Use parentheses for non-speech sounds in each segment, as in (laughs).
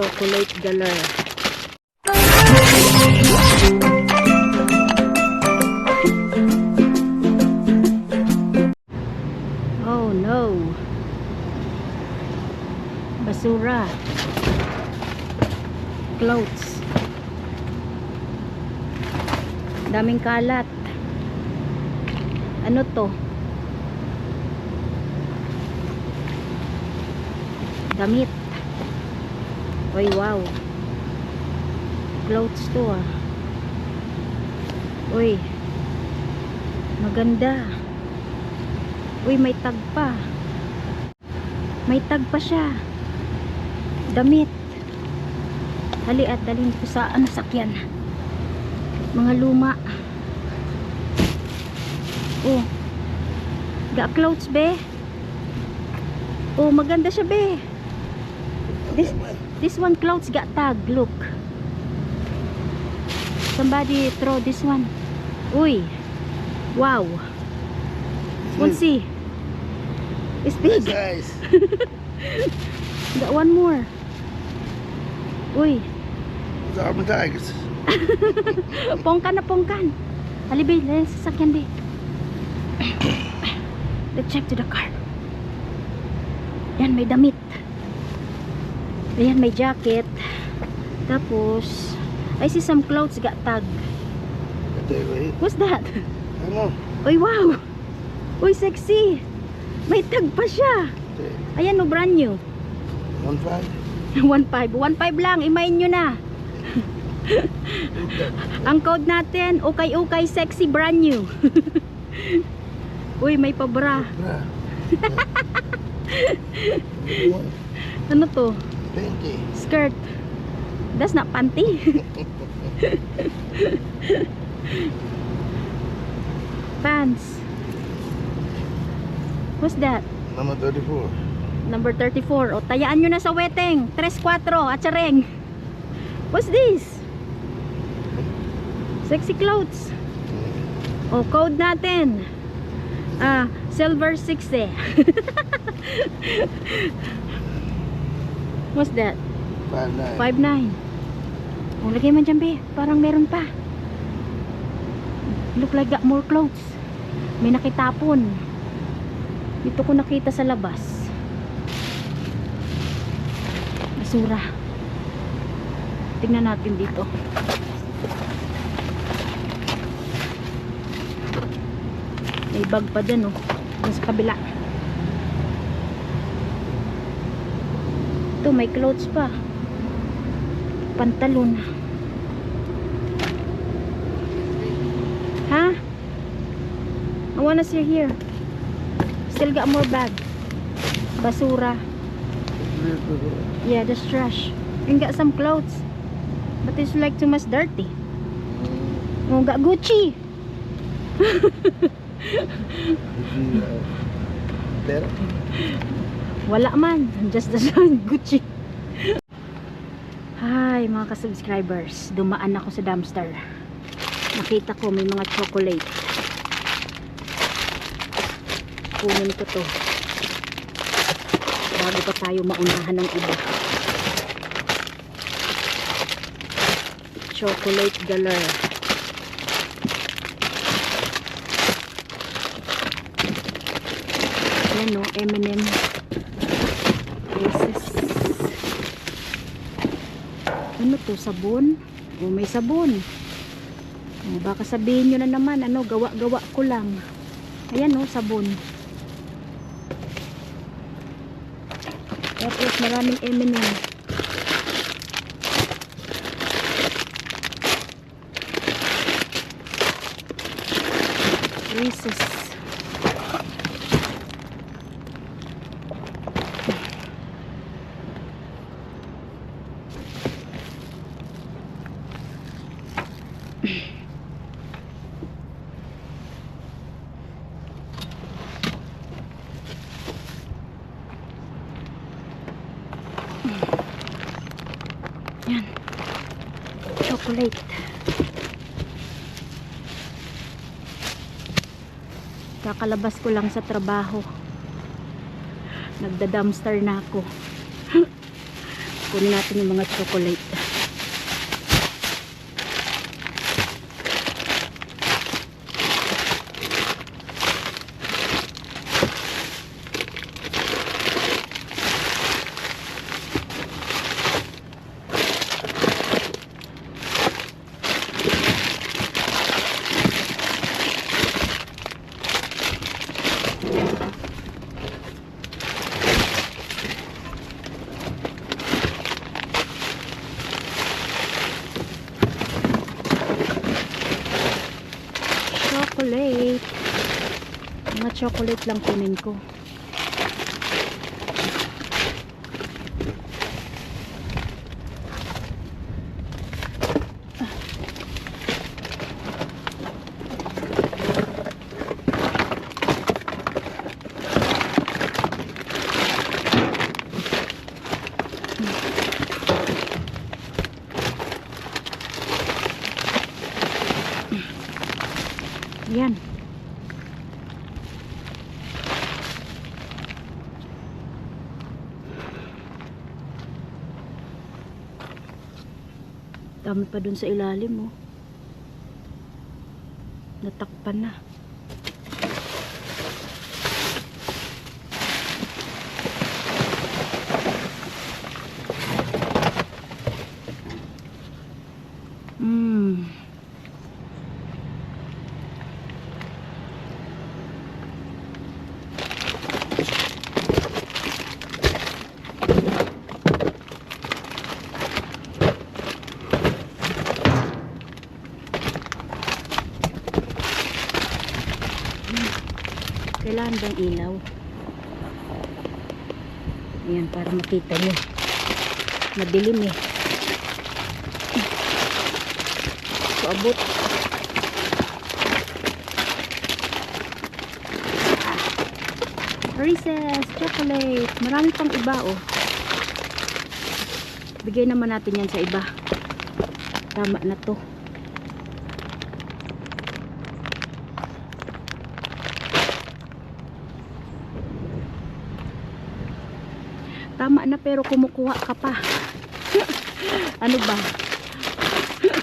chocolate galar. Oh no. Basura. Clothes. Daming kalat. Ano to? Damit. Oy, wow. Clothes to ah. Uy. Maganda. Uy, may tag pa. May tag pa siya. Damit. Hali at dalhin ko sa ano sakyan. Mga luma. Oh. Ga clothes be. Oh, maganda siya be. This this one clothes got tag. Look. Somebody throw this one. Uy. Wow. We'll see. It's big. Guys, (laughs) Got one more. Uy. Armin Tigers. (laughs) Pongkan na pongkan. Halibi, let's sasakyan be. (coughs) Let's check to the car. Yan, may damit. Ayan, may jacket. Tapos, I see some clothes got tag. What's that? Ano? Uy, wow! Uy, sexy! May tag pa siya. Ayan, no, brand new. 1.5. 1.5. 1.5 lang, imayin nyo na. (laughs) Ang code natin, ukay-ukay sexy brand new. (laughs) Uy, may pabra. Bra. (laughs) Ano to? 20. Skirt. That's not panty. (laughs) Pants. What's that? Number 34. Number 34. O, tayaan nyo na sa weteng. 3-4 at sareng. What's this? Sexy clothes. O, code natin. Ah, silver 60. (laughs) What's that? 5.9. 5'9". O, lagay man dyan, be. Parang meron pa. Look like got more clothes. May nakitapon. Dito ko nakita sa labas. Basura. Tingnan natin dito. May bag pa dyan, oh. Dun sa kabila. Ito, may clothes pa. Pantalon. Ha? I wanna see here. Still got more bag. Basura. Yeah, that's trash. And got some clothes. But it's like too much dirty. Oh, got Gucci. Pero, Wala man. Just the (laughs) Gucci. Hi mga ka-subscribers. Dumaan ako sa dumpster. Nakita ko may mga chocolate. Kunin ko to. Bago pa tayo maunahan ng iba. Chocolate galar. Yan no, M&M. Ano to, sabon? O may sabon. O, baka sabihin nyo na naman, ano, gawa-gawa ko lang. Ayan o, sabon. Tapos maraming M&M. Reese's. Yan. Chocolate. Kakalabas ko lang sa trabaho. Nagda-dumpster na ako. (laughs) Kunin natin yung mga chocolate. Chocolate. Mga chocolate lang kunin ko. Yan. Dami pa dun sa ilalim oh. Natakpan na. Kailangan bang ilaw? Ayan, para makita nyo. Madilim eh. So, abot. Reese's chocolate. Marami pang iba oh. Bigay naman natin yan sa iba. Tama na to. Tama na pero kumukuha ka pa. (laughs) ano ba?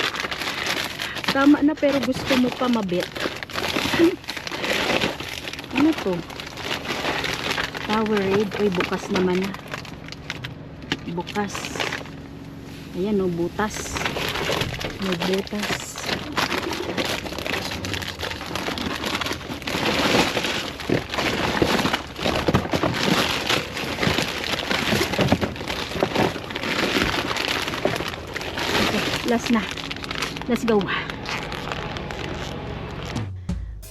(laughs) Tama na pero gusto mo pa mabit. (laughs) ano to? Powerade. Uy, bukas naman na. Bukas. Ayan o, butas. May butas. Last na. Let's go.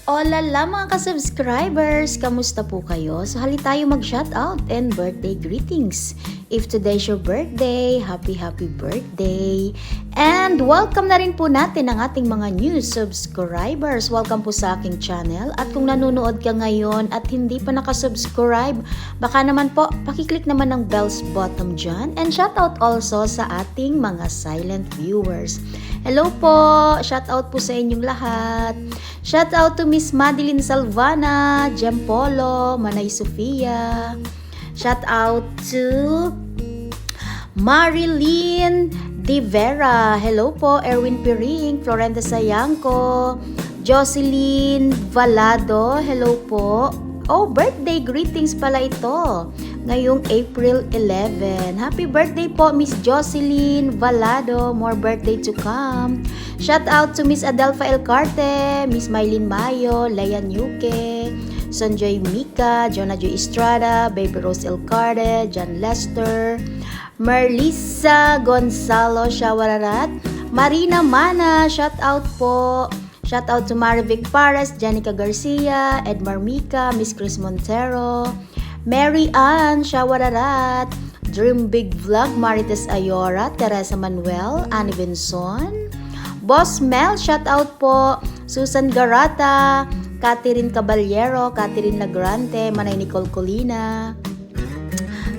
Olala mga ka-subscribers! Kamusta po kayo? So hali tayo mag-shoutout and birthday greetings. If today's your birthday, happy happy birthday! And welcome na rin po natin ang ating mga new subscribers. Welcome po sa aking channel. At kung nanonood ka ngayon at hindi pa nakasubscribe, baka naman po, pakiclick naman ng bells bottom dyan. And shoutout also sa ating mga silent viewers. Hello po! Shoutout po sa inyong lahat. Shout out to Miss Madeline Salvana, Jem Polo, Manay Sofia. Shout out to Marilyn De Vera. Hello po, Erwin Piring, Florenda Sayangco, Jocelyn Valado. Hello po. Oh, birthday greetings pala ito. Ngayong April 11. Happy birthday po, Miss Jocelyn Valado. More birthday to come. Shout out to Miss Adelfa Elcarte, Miss Mylene Mayo, Leia Nuke, Sanjoy Mika, Jonah Joy Estrada, Baby Rose Elcarte, John Lester, Merlisa Gonzalo Shawararat, Marina Mana, shout out po. Shout out to Marivic Pares, Janica Garcia, Edmar Mika, Miss Chris Montero, Mary Ann Shawararat, Dream Big Vlog, Marites Ayora, Teresa Manuel, Annie Benson, Boss Mel, shout out po, Susan Garata, Catherine Caballero, Catherine Lagrante, Manay Nicole Colina,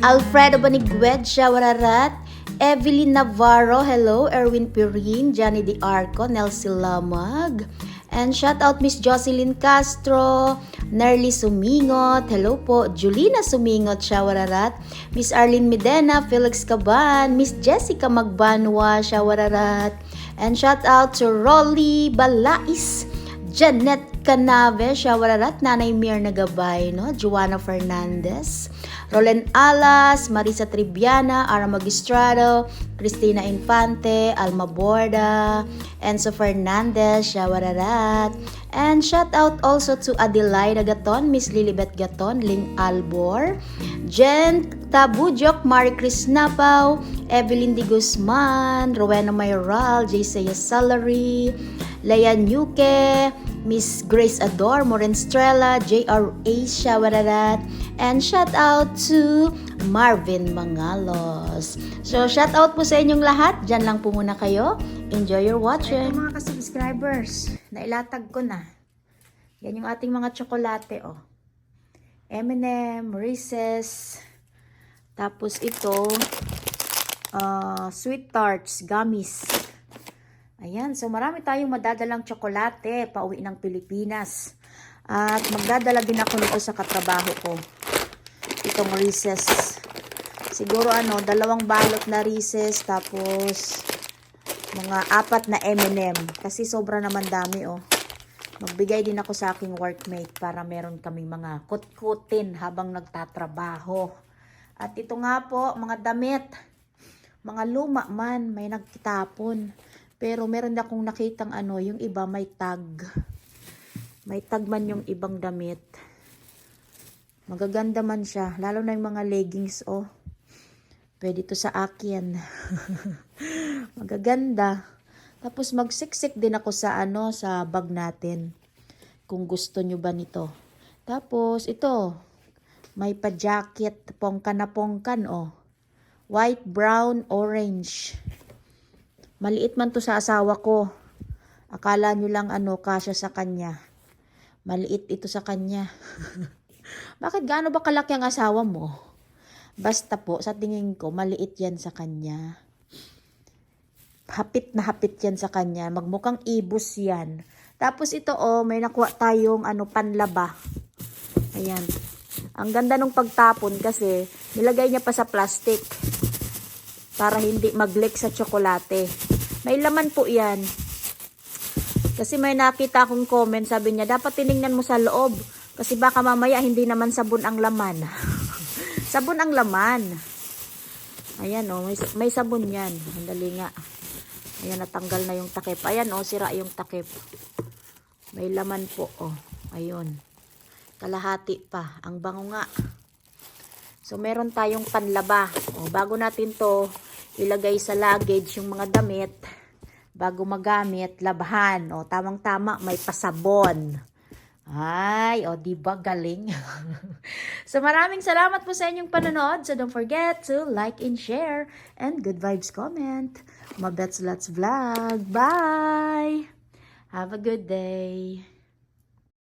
Alfredo Banigued, Shawararat, Evelyn Navarro, hello, Erwin Pirin, Johnny Di Arco, Nelsie Lamag, And shout out Miss Jocelyn Castro, Nerly Sumingot, hello po, Julina Sumingot, Shawararat, Miss Arlene Medena, Felix Caban, Miss Jessica Magbanwa, Shawararat, and shout out to Rolly Balais, Janet Canave, Shawararat, Nanay Mir Nagabay, no? Joanna Fernandez, Rolen Alas, Marisa Tribiana, Ara Magistrado, Cristina Infante, Alma Borda, Enzo Fernandez, Shawararat, and shout out also to Adelaida Gaton, Miss Lilibet Gaton, Ling Albor, Jen Tabujok, Marie Chris Napaw, Evelyn Di Guzman, Rowena Mayoral, Jaysaya Salary, Leia Nuke, Miss Grace Ador, Moren Strella, J.R.A. Shawararat, and shout out to Marvin Mangalos. So, shout out po sa inyong lahat. Diyan lang po muna kayo. Enjoy your watching. Ito mga ka-subscribers, nailatag ko na. Yan yung ating mga tsokolate, oh. M&M, Reese's, tapos ito, uh, Sweet Tarts, Gummies. Ayan, so marami tayong madadalang tsokolate pauwi ng Pilipinas. At magdadala din ako nito sa katrabaho ko. Itong Reese's. Siguro ano, dalawang balot na Reese's tapos mga apat na M&M kasi sobra naman dami oh. Magbigay din ako sa aking workmate para meron kaming mga kutkutin habang nagtatrabaho. At ito nga po, mga damit. Mga luma man, may nagkitapon. Pero meron na akong nakitang ano, yung iba may tag. May tag man yung ibang damit. Magaganda man siya. Lalo na yung mga leggings, oh. Pwede to sa akin. (laughs) Magaganda. Tapos magsiksik din ako sa ano, sa bag natin. Kung gusto nyo ba nito. Tapos ito, may pa-jacket, pongkan na pongkan, oh. White, brown, orange. Maliit man to sa asawa ko. Akala nyo lang ano, kasya sa kanya. Maliit ito sa kanya. (laughs) Bakit gaano ba kalaki ang asawa mo? Basta po, sa tingin ko, maliit yan sa kanya. Hapit na hapit yan sa kanya. Magmukhang ibus yan. Tapos ito oh, may nakuha tayong ano, panlaba. Ayan. Ang ganda nung pagtapon kasi nilagay niya pa sa plastic para hindi mag-leak sa tsokolate. May laman po yan. Kasi may nakita akong comment, sabi niya, dapat tiningnan mo sa loob. Kasi baka mamaya hindi naman sabon ang laman. (laughs) sabon ang laman. Ayan oh, may, may sabon yan. Handali nga. Ayan, natanggal na yung takip. Ayan oh, sira yung takip. May laman po oh. Ayun. Kalahati pa. Ang bango nga. So, meron tayong panlaba. O, bago natin to ilagay sa luggage yung mga damit, bago magamit, labahan. O, tamang-tama, may pasabon. Ay, o, di ba galing? (laughs) so, maraming salamat po sa inyong panonood. So, don't forget to like and share and good vibes comment. Mabets Let's Vlog. Bye! Have a good day.